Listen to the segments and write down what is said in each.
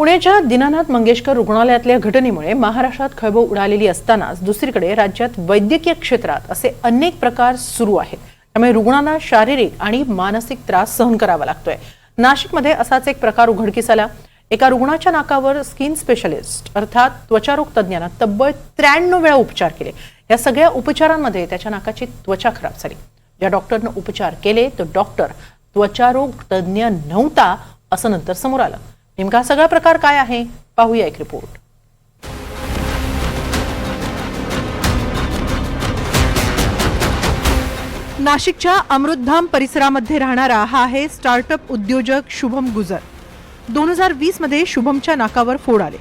पुण्याच्या दीनानाथ मंगेशकर रुग्णालयातल्या घटनेमुळे महाराष्ट्रात खळबळ उडालेली असतानाच दुसरीकडे राज्यात वैद्यकीय क्षेत्रात असे अनेक प्रकार सुरू आहेत. त्यामुळे रुग्णांना शारीरिक आणि मानसिक त्रास सहन करावा लागतोय. नाशिकमध्ये असाच एक प्रकार उघडकीस आला. एका रुग्णाच्या नाकावर स्किन स्पेशलिस्ट अर्थात त्वचारोग तज्ज्ञानं तब्बल त्र्याण्णव वेळा उपचार केले. या सगळ्या उपचारांमध्ये त्याच्या नाकाची त्वचा खराब झाली. ज्या डॉक्टरनं उपचार केले तो डॉक्टर त्वचारोग तज्ज्ञ नव्हता असं नंतर समोर आलं. नेमका सगळा प्रकार काय आहे? पाहूया एक रिपोर्ट नाशिकच्या अमृतधाम परिसरामध्ये राहणारा हा आहे स्टार्टअप उद्योजक शुभम गुजर. दोन हजार वीसमध्ये शुभमच्या नाकावर फोड आले.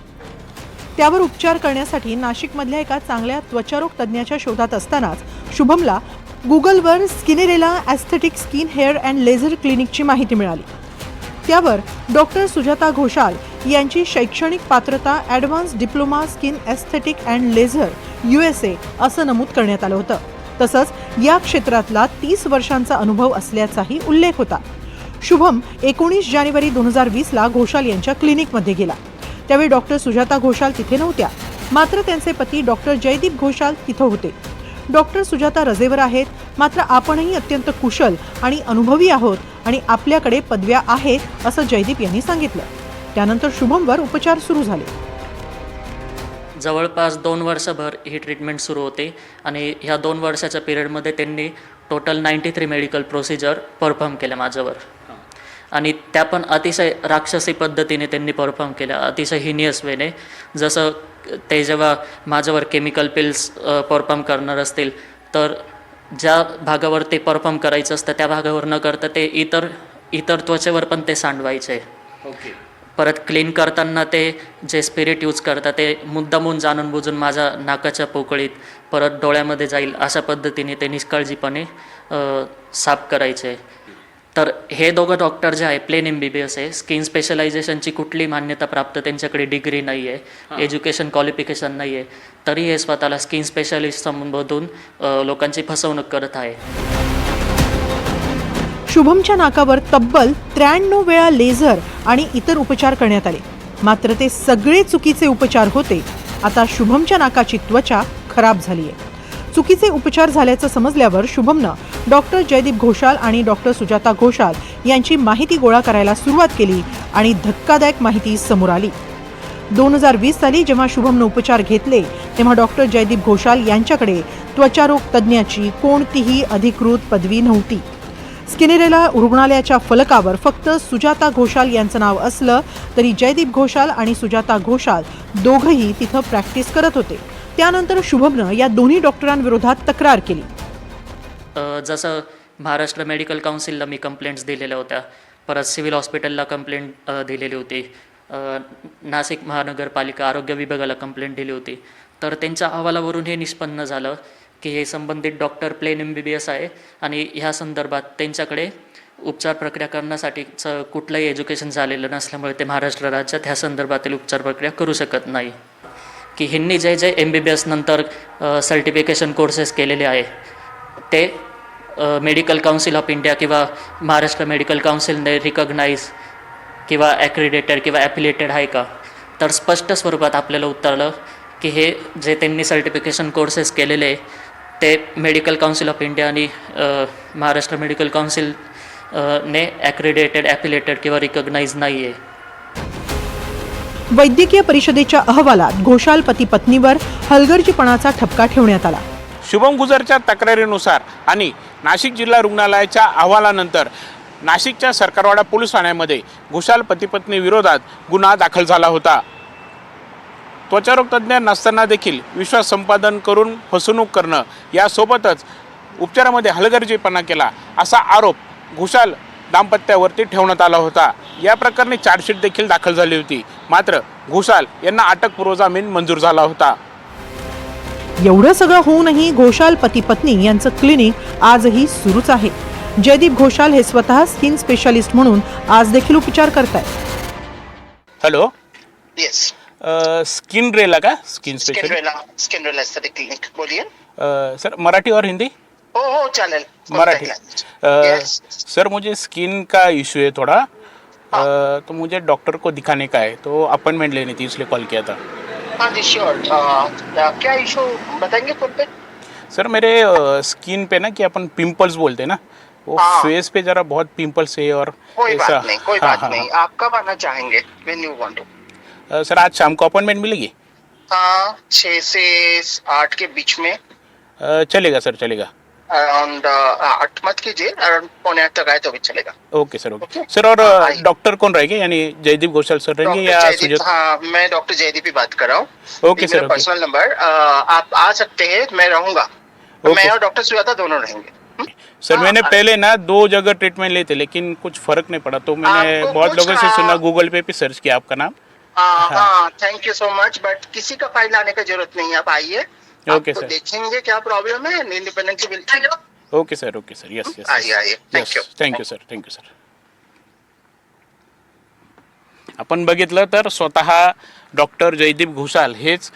त्यावर उपचार करण्यासाठी नाशिकमधल्या एका चांगल्या त्वचारोग तज्ज्ञाच्या शोधात असतानाच शुभमला गुगलवर skinerela aesthetic skin hair and laser क्लिनिकची माहिती मिळाली. त्यावर डॉक्टर सुजाता घोषाल यांची शैक्षणिक पात्रता advance diploma skin aesthetic and laser U S A असं नमूद करण्यात आलं होतं. तसंच या क्षेत्रातला तीस वर्षांचा अनुभव असल्याचाही उल्लेख होता. शुभम एकोणीस जानेवारी दोन हजार वीसला घोषाल यांच्या क्लिनिकमध्ये गेला. त्यावेळी डॉक्टर सुजाता घोषाल तिथे नव्हत्या. मात्र त्यांचे पती डॉक्टर जयदीप घोषाल तिथं होते. डॉक्टर सुजाता रजेवर आहेत. मात्र आपणही अत्यंत कुशल आणि अनुभवी आहोत आणि आपल्याकडे पदव्या आहेत असं जयदीप यांनी सांगितलं. त्यानंतर शुभमवर उपचार सुरू झाले. जवळपास दोन वर्षभर ही ट्रीटमेंट सुरू होते आणि ह्या दोन वर्षाच्या पिरियडमध्ये त्यांनी total ninety three medical procedure perform केल्या माझ्यावर. आणि त्या पण अतिशय राक्षसी पद्धतीने त्यांनी परफॉर्म केल्या अतिशय हिनियस वेने जसं ते जेव्हा माझ्यावर केमिकल पिल्स परफॉर्म करणार असतील तर ज्या भागावर ते परफॉर्म करायचं असतं त्या भागावर न करता ते इतर इतर त्वचेवर पण ते सांडवायचे. ओके. परत क्लीन करताना ते जे स्पिरिट यूज करतात ते मुद्दामून जाणून बुजून माझ्या नाकाच्या पोकळीत परत डोळ्यामध्ये जाईल अशा पद्धतीने ते निष्काळजीपणे साफ करायचे. तर हे दोघं डॉक्टर जे आहे plain M B B S आहे. स्किन स्पेशलायझेशनची कुठली मान्यता प्राप्त त्यांच्याकडे डिग्री नाही आहे एज्युकेशन क्वालिफिकेशन नाही आहे तरी हे स्वतःला स्किन स्पेशालिस्ट संबोधून लोकांची फसवणूक करत आहे. शुभमच्या नाकावर तब्बल त्र्याण्णव वेळा लेझर आणि इतर उपचार करण्यात आले. मात्र ते सगळे चुकीचे उपचार होते. आता शुभमच्या नाकाची त्वचा खराब झाली आहे चुकीचे उपचार झाल्याचं समजल्यावर शुभमनं डॉक्टर जयदीप घोषाल आणि डॉक्टर सुजाता घोषाल यांची माहिती गोळा करायला सुरुवात केली आणि धक्कादायक माहिती समोर आली. दोन हजार वीस साली जेव्हा शुभमनं उपचार घेतले तेव्हा डॉक्टर जयदीप घोषाल यांच्याकडे त्वचारोग तज्ज्ञाची कोणतीही अधिकृत पदवी नव्हती. स्किनेरेला रुग्णालयाच्या फलकावर फक्त सुजाता घोषाल यांचं नाव असलं तरी जयदीप घोषाल आणि सुजाता घोषाल दोघंही तिथं प्रॅक्टिस करत होते. त्यानंतर शुभमनं या दोन्ही डॉक्टरांविरोधात तक्रार केली. जसं महाराष्ट्र मेडिकल काउन्सिलला मी कंप्लेंट्स दिलेल्या होत्या. परत सिव्हिल हॉस्पिटलला कंप्लेंट दिलेली होती. नाशिक महानगरपालिका आरोग्य विभागाला कंप्लेंट दिली होती. तर त्यांच्या अहवालावरून हे निष्पन्न झालं की हे संबंधित doctor plain M B B S आहे आणि ह्या संदर्भात त्यांच्याकडे उपचार प्रक्रिया करण्यासाठीचं कुठलंही एज्युकेशन झालेलं नसल्यामुळे ते महाराष्ट्र राज्यात ह्या संदर्भातील उपचार प्रक्रिया करू शकत नाही. की ह्यांनी जे जे एम बी बी एसनंतर सर्टिफिकेशन कोर्सेस केलेले आहे ते मेडिकल काउन्सिल ऑफ इंडिया किंवा महाराष्ट्र मेडिकल काउन्सिलने रिकग्नाईज किंवा ॲक्रिडेटेड किंवा ॲफिलेटेड आहे का? तर स्पष्ट स्वरूपात आपल्याला उत्तरलं की हे जे त्यांनी सर्टिफिकेशन कोर्सेस केलेले आहे ते मेडिकल काउन्सिल ऑफ इंडिया आणि महाराष्ट्र मेडिकल काउन्सिल ने ॲक्रिडेटेड ॲफिलेटेड किंवा रिकग्नाईज नाही आहे वैद्यकीय परिषदेच्या अहवालात घोषाल पती पत्नीवर हलगर्जीपणाचा ठपका ठेवण्यात आला. शुभम गुजरच्या तक्रारीनुसार आणि नाशिक जिल्हा रुग्णालयाच्या अहवालानंतर नाशिकच्या सरकारवाडा पोलीस ठाण्यामध्ये घोषाल पतीपत्नी विरोधात गुन्हा दाखल झाला होता. त्वचारोग तज्ज्ञ नसताना देखील विश्वास संपादन करून फसवणूक करणं यासोबतच उपचारामध्ये हलगर्जीपणा केला असा आरोप घोषाल दाम्पत्यावरती ठेवण्यात आला होता. या प्रकरणी चार्जशीट देखील दाखल झाली होती. मात्र घोषाल यांना अटकपूर्व जामीन मंजूर झाला होता. एवढं सगळं होऊनही घोषाल पती पत्नी यांचं क्लिनिक आजही सुरूच आहे. जयदीप घोषाल हे स्वतः स्किन स्पेशालिस्ट म्हणून आज देखील उपचार करतायत. हॅलो यस स्किन रेला का? Skin skin special rela skin rela aesthetic clinic बोलिए. सर मराठी और हिंदी? हो हो चैनल मराठी. सर मुझे स्किन का इशू है थोड़ा. अ, तो मुझे डॉक्टर को दिखाने का है तो अपॉइंटमेंट लेनी थी इसलिए कॉल किया था. हाँ जी श्योर क्या इशू बताएँगे फ़ोन पे? सर मेरे स्किन पे ना कि अपन पिंपल्स बोलते हैं ना वो हाँ। फेस पे जरा बहुत पिंपल्स है और कोई ऐसा- बात नहीं कोई हाँ, बात हाँ, नहीं. आप कब आना चाहेंगे वेन यू वांट हाँ। अ, सर आज शाम को अपॉइंटमेंट मिलेगी? हाँ छः से आठ के बीच में। चलेगा सर चलेगा। अराउंड आठ मत कीजिए अराउंड पौने आठ तक आए तो भी चलेगा। ओके सर ओके सर और हाँ, डॉक्टर कौन रहेंगे? यानी जयदीप घोषाल सर रहेंगे या जयदीप हाँ मैं डॉक्टर जयदीप ही बात कर रहा हूँ। ओके सर पर्सनल नंबर आप आ सकते हैं मैं रहूँगा। मैं और डॉक्टर सुजाता दोनों रहेंगे। हम्म? सर हाँ, मैंने हाँ। पहले ना दो जगह ट्रीटमेंट लिए थे लेकिन कुछ फ़र्क नहीं पड़ा। तो मैंने बहुत लोगों से हाँ। सुना गूगल पे भी सर्च किया आपका नाम। हाँ हाँ। Thank you so much but किसी का फ़ाइल आने की ज़रूरत नहीं है आप आइए। Okay, sir. देखेंगे क्या प्रॉब्लम है independently will okay sir okay sir yes yes आइए, आइए. Thank you. Thank you sir thank you sir आपण बघितलं तर स्वतः डॉक्टर जयदीप घोषाल हेच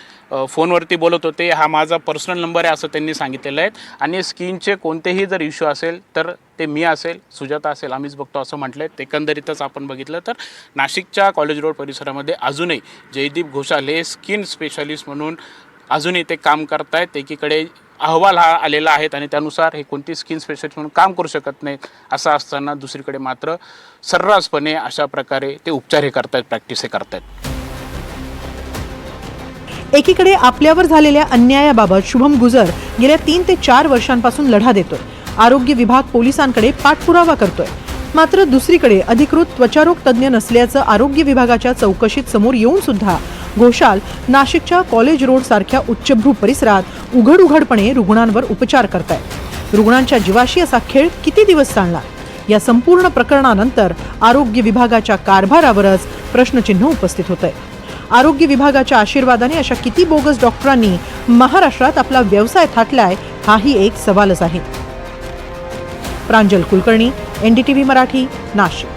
फोनवरती बोलत होते. हा माझा पर्सनल नंबर आहे असं त्यांनी सांगितलेलं आहे. आणि स्किनचे कोणतेही जर इश्यू असेल तर ते मी असेल सुजाता असेल आम्हीच बघतो असं म्हटलं आहे एकंदरीतच आपण बघितलं तर नाशिकच्या कॉलेज रोड परिसरामध्ये अजूनही जयदीप घोषाल हे स्किन स्पेशालिस्ट म्हणून अजूनही ते काम करतायत. एकीकडे अहवाल हा आलेला आहेत आणि त्यानुसार हे कोणती स्किन स्पेशलिस्ट म्हणून काम करू शकत नाहीत असं असताना दुसरीकडे मात्र सर्रासपणे अशा प्रकारे ते उपचार हे करतायत प्रॅक्टिस हे करतायत. एकीकडे आपल्यावर झालेल्या अन्यायाबाबत शुभम गुजर गेल्या तीन ते चार वर्षांपासून लढा देतोय. आरोग्य विभाग पोलिसांकडे पाठपुरावा करतोय. मात्र दुसरीकडे अधिकृत त्वचारोग तज्ज्ञ नसल्याचं आरोग्य विभागाच्या चौकशीत समोर येऊन सुद्धा घोषाल नाशिकच्या कॉलेज रोड सारख्या उच्चभ्रू परिसरात उघड उघडपणे रुग्णांवर उपचार करतायत. रुग्णांच्या जीवाशी असा खेळ किती दिवस चालणार? या संपूर्ण प्रकरणानंतर आरोग्य विभागाच्या कारभारावरच प्रश्नचिन्ह उपस्थित होत आहे आरोग्य विभागाच्या आशीर्वादाने अशा किती बोगस डॉक्टरांनी महाराष्ट्रात आपला व्यवसाय थाटलाय हाही एक सवालच आहे. प्रांजल कुलकर्णी एनडीटीव्ही मराठी नाशिक.